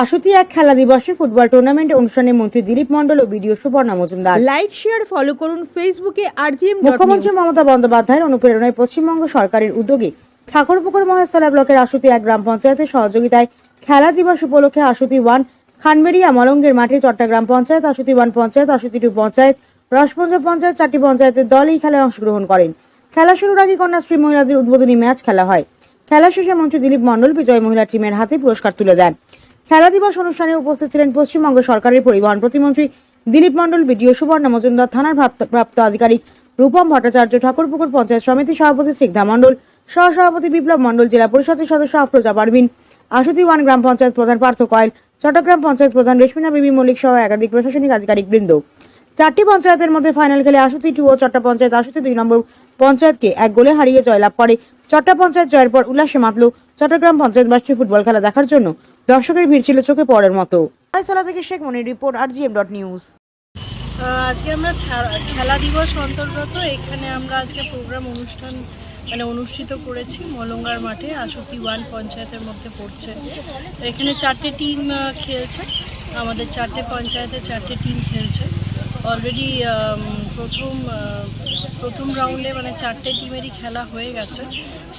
আশুতি এক খেলা দিবসে ফুটবল টুর্নামেন্ট অনুষ্ঠানে মন্ত্রী দিলীপ মণ্ডল ও BDO Suborna Majumdar. Like share follow করুন ফেসবুকে আরজিএম মুখ্যমন্ত্রী মমতা বন্দ্যোপাধ্যায়ের অনুপ্রেরণায় পশ্চিমবঙ্গ সরকারের উদ্যোগে ঠাকুরপুকুর মহেশতলা ব্লকের আশুতি এক গ্রাম পঞ্চায়েতের সহযোগিতায় খেলা দিবস উপলক্ষে আশুতি ওয়ান খানবেড়িয়া মলঙ্গের মাঠে চট্টগ্রাম পঞ্চায়েত আশুতি ওয়ান পঞ্চায়েত আশুতি টু পঞ্চায়েত রসপঞ্জ পঞ্চায়েত চারটি পঞ্চায়েতের দল এই খেলায় অংশগ্রহণ করেন। খেলা শুরুর আগে কন্যাশ্রী মহিলাদের উদ্বোধনী ম্যাচ খেলা হয়। খেলা শেষে মন্ত্রী দিলীপ মণ্ডল বিজয় মহিলা টিমের হাতে পুরস্কার তুলে দেন। খেলা দিবস অনুষ্ঠানে উপস্থিত ছিলেন পশ্চিমবঙ্গ সরকারের পরিবহন প্রতিমন্ত্রী দিলীপ মণ্ডল, বিডিও সুবর্ণা মজুমদার, থানার প্রাপ্ত- আধিকারিক রূপম ভট্টাচার্য, ঠাকুরপুকুর পঞ্চায়েত সমিতি সভাপতি সিকদা মণ্ডল, সহসভাপতি বিপ্লব মণ্ডল, জেলা পরিষদের সদস্য আফরোজা পারভিন আশুতি ওয়ান গ্রাম পঞ্চায়েত প্রধান পার্থ কয়েল, চট্টগ্রাম পঞ্চায়েত প্রধান রেশমিনা বিবি মল্লিক সহ একাধিক প্রশাসনিক আধিকারিক বৃন্দ। চারটি পঞ্চায়েতের মধ্যে ফাইনাল খেলে আশুতি টু ও চট্টা পঞ্চায়েত, আশুতি দুই নম্বর পঞ্চায়েতকে এক গোলে হারিয়ে জয়লাভ করে। চট্টা পঞ্চায়েত জয়ের পর উল্লাসে মাতল চট্টগ্রাম পঞ্চায়েত বাসী ফুটবল খেলা দেখার জন্য। দর্শকের ভিড় ছিল চোখে পড়ার মতো। ফয়সালা থেকে Sheikh Monir report R GM dot news. আজকে আমরা খেলা দিবস অন্তর্গত এখানে আমরা আজকে প্রোগ্রাম অনুষ্ঠান মানে অনুষ্ঠিত করেছি মলঙ্গার মাঠে আশুতি ওয়ান পঞ্চায়েতের মধ্যে পড়ছে। তো এখানে চারটে টিম খেলছে। আমাদের চারটে পঞ্চায়েতে চারটে টিম খেলছে। অলরেডি প্রথম প্রথম রাউন্ডে মানে চারটে টিমেরই খেলা হয়ে গেছে।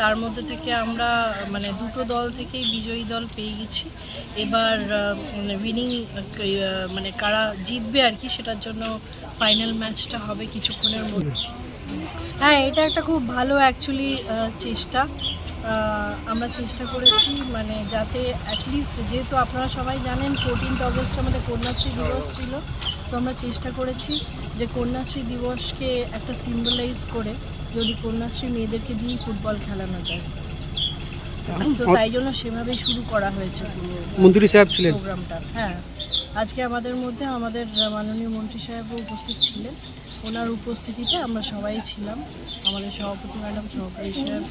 তার মধ্যে থেকে আমরা মানে দুটো দল থেকেই বিজয়ী দল পেয়ে গেছি। এবার মানে উইনিং মানে কারা জিতবে আর কি, সেটার জন্য ফাইনাল ম্যাচটা হবে কিছুক্ষণের মধ্যে। হ্যাঁ এটা একটা খুব ভালো অ্যাকচুয়ালি চেষ্টা। আমরা চেষ্টা করেছি মানে যাতে অ্যাটলিস্ট যেহেতু আপনারা সবাই জানেন ফোরটিন্থ অগস্ট আমাদের কন্যাশ্রী দিবস ছিল। তো আমরা চেষ্টা করেছি যে কন্যাশ্রী দিবসকে একটা সিম্বলাইজ করে যদি কন্যাশ্রী মেয়েদেরকে দিয়েই ফুটবল খেলানো যায়। তো তাই জন্য সেভাবেই শুরু করা হয়েছে পুরো মন্ত্রী সাহেব ছিলেন। প্রোগ্রামটা হ্যাঁ। আজকে আমাদের মধ্যে আমাদের মাননীয় মন্ত্রী সাহেবও উপস্থিত ছিলেন। ওনার উপস্থিতিতে আমরা সবাই ছিলাম। আমাদের সভাপতি ম্যাডাম সহকারী সাহেব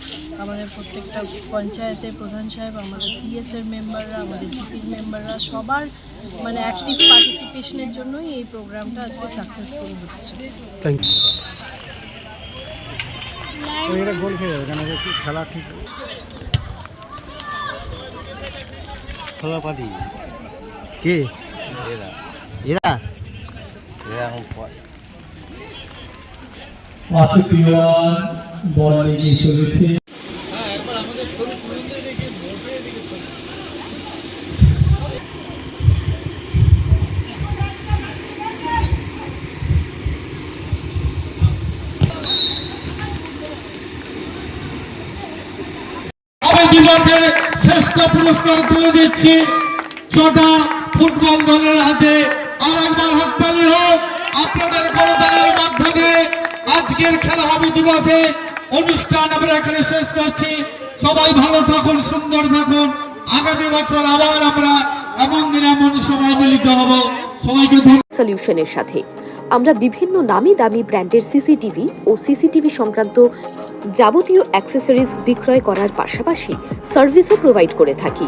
আমাদের প্রত্যেকটা পঞ্চায়েতের প্রধান সাহেব আমাদের পিএসের মেম্বাররা আমাদের জিপির মেম্বাররা সবার মানে অ্যাক্টিভ পার্টিসিপেশনের জন্যই এই প্রোগ্রামটা আজকে সাকসেসফুল হচ্ছে। থ্যাংক ইউ গোল খেয়ে যাবে খেলা ঠিক? খেলা পার্টি কে? এরা এরা এরা এখন প- অসুপ্রিয়ান বল এগিয়ে চলেছে আমি শ্রেষ্ঠ পুরস্কার তুলে দিচ্ছি। ছটা ফুটবল দলের হাতে আর একবার হাততালি হোক, আপনাদের করতালির মাধ্যমে আজকের খেলা হবে দিবসে। অনুষ্ঠান আমরা এখানে শেষ করছি। সবাই ভালো থাকুন, সুন্দর থাকুন। আগামী বছর আবার আমরা এমন দিন এমন সবাই মিলিত হব। সবাইকে সলিউশনের সাথে আমরা বিভিন্ন নামি দামি ব্র্যান্ডের সিসিটিভি ও সিসিটিভি সংক্রান্ত যাবতীয় অ্যাক্সেসরিজ বিক্রয় করার পাশাপাশি সার্ভিসও প্রোভাইড করে থাকি।